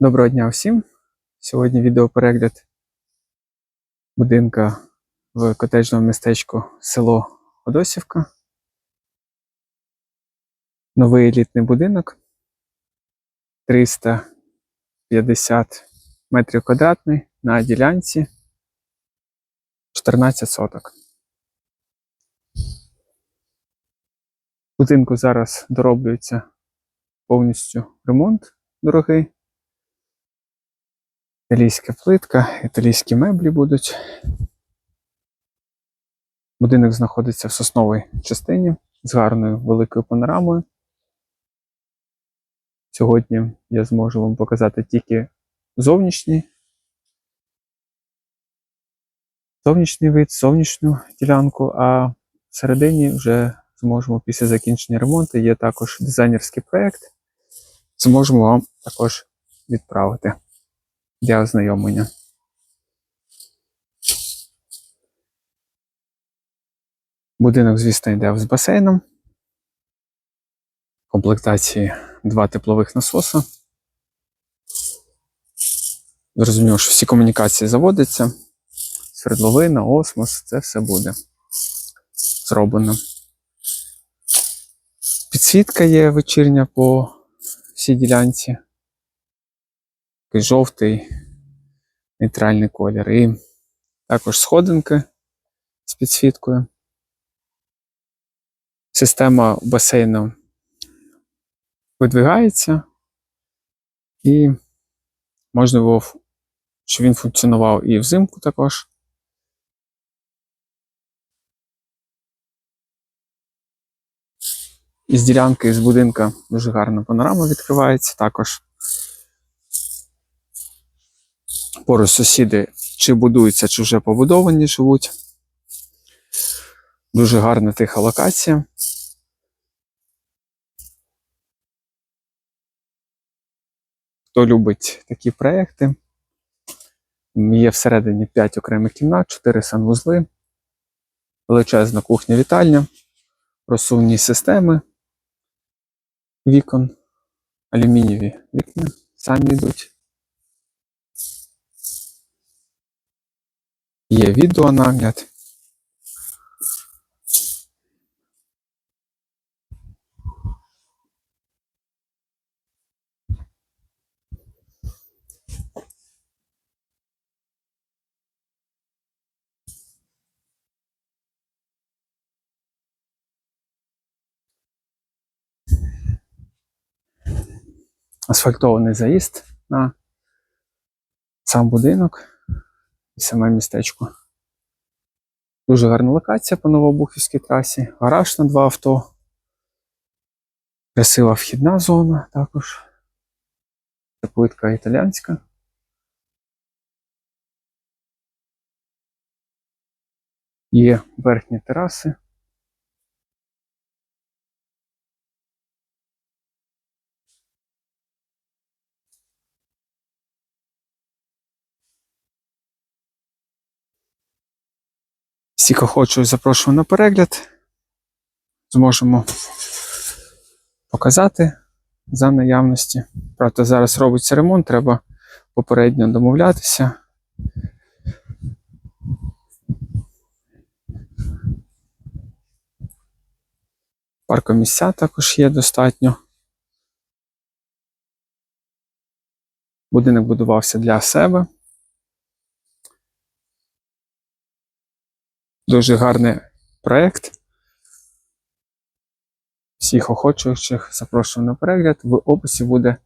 Доброго дня всім! Сьогодні відеоперегляд будинка в котеджному містечку село Ходосівка. Новий елітний будинок 350 метрів квадратний на ділянці 14 соток. Будинку зараз дороблюється повністю ремонт дорогий. Італійська плитка, італійські меблі будуть. Будинок знаходиться в сосновій частині з гарною великою панорамою. Сьогодні я зможу вам показати тільки зовнішній, зовнішній вид, зовнішню ділянку, а всередині вже зможемо після закінчення ремонту. Є також дизайнерський проєкт. Зможемо вам також відправити для ознайомлення. Будинок, звісно, йде з басейном. В комплектації два теплових насоса. Зрозуміло, що всі комунікації заводяться. Свердловина, осмос, це все буде зроблено. Підсвітка є вечірня по всій ділянці такий жовтий нейтральний колір. І також сходинки з підсвіткою. Система басейну видвигається, і можна було, щоб він функціонував і взимку також. Із ділянки, з будинка дуже гарна панорама відкривається також. Поруч сусіди чи будуються, чи вже побудовані живуть. Дуже гарна тиха локація. Хто любить такі проекти, є всередині 5 окремих кімнат, 4 санвузли, величезна кухня-вітальня, розсувні системи вікон, алюмінієві вікна самі йдуть. Є відеонагляд. Асфальтований заїзд на сам будинок і саме містечко. Дуже гарна локація по Новобухівській трасі. Гараж на два авто. Красива вхідна зона також. Це плитка італіянська. Є верхні тераси. Всіх охочу запрошую на перегляд. Зможемо показати за наявності. Правда, зараз робиться ремонт, треба попередньо домовлятися. Паркомісця також є достатньо. Будинок будувався для себе. Дуже гарний проєкт. Всіх охочуючих запрошую на перегляд. В описі буде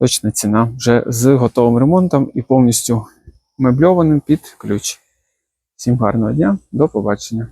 точна ціна вже з готовим ремонтом і повністю мебльованим під ключ. Всім гарного дня, до побачення!